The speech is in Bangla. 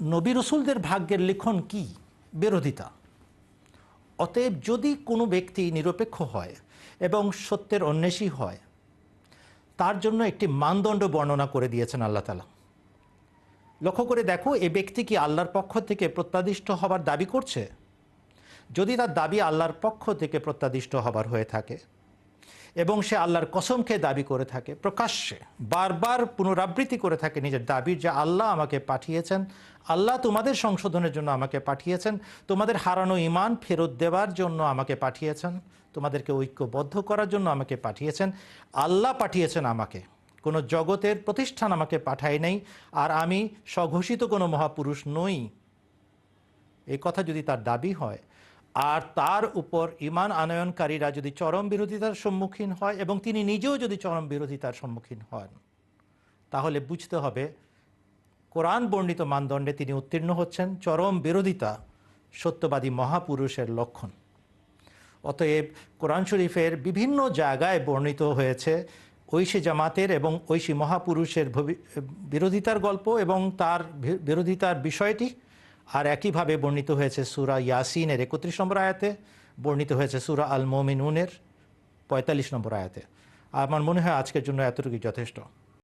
নবী রসুলদের ভাগ্যের লিখন কি? বিরোধিতা। অতএব যদি কোনো ব্যক্তি নিরপেক্ষ হয় এবং সত্যের অন্বেষী হয়, তার জন্য একটি মানদণ্ড বর্ণনা করে দিয়েছেন আল্লাহ তালা লক্ষ্য করে দেখো, এ ব্যক্তি কি আল্লাহর পক্ষ থেকে প্রত্যাদিষ্ট হবার দাবি করছে? যদি তার দাবি আল্লাহর পক্ষ থেকে প্রত্যাদিষ্ট হবার হয়ে থাকে এবং সে আল্লাহর কসমকে দাবি করে থাকে প্রকাশ্যে, বারবার পুনরাবৃত্তি করে থাকে নিজের দাবির যে আল্লাহ আমাকে পাঠিয়েছেন, আল্লাহ তোমাদের সংশোধনের জন্য আমাকে পাঠিয়েছেন, তোমাদের হারানো ইমান ফেরত দেওয়ার জন্য আমাকে পাঠিয়েছেন, তোমাদেরকে ঐক্যবদ্ধ করার জন্য আমাকে পাঠিয়েছেন, আল্লাহ পাঠিয়েছেন আমাকে। কোনো জগতের প্রতিষ্ঠান আমাকে পাঠায় নাই, আর আমি স্বঘোষিত কোনো মহাপুরুষ নই। এই কথা যদি তার দাবি হয় আর তার উপর ইমান আনয়নকারীরা যদি চরম বিরোধিতার সম্মুখীন হয় এবং তিনি নিজেও যদি চরম বিরোধিতার সম্মুখীন হন, তাহলে বুঝতে হবে কোরআন বর্ণিত মানদণ্ডে তিনি উত্তীর্ণ হচ্ছেন। চরম বিরোধিতা সত্যবাদী মহাপুরুষের লক্ষণ। অতএব কোরআন শরীফের বিভিন্ন জায়গায় বর্ণিত হয়েছে ঐশী জামাতের এবং ঐশী মহাপুরুষের বিরোধিতার গল্প এবং তার বিরোধিতার বিষয়টি আর একইভাবে বর্ণিত হয়েছে সুরা ইয়াসিনের একত্রিশ নম্বর আয়াতে, বর্ণিত হয়েছে সুরা আল মোমিনুনের পঁয়তাল্লিশ নম্বর আয়াতে। আমার মনে হয় আজকের জন্য এতটুকুই যথেষ্ট।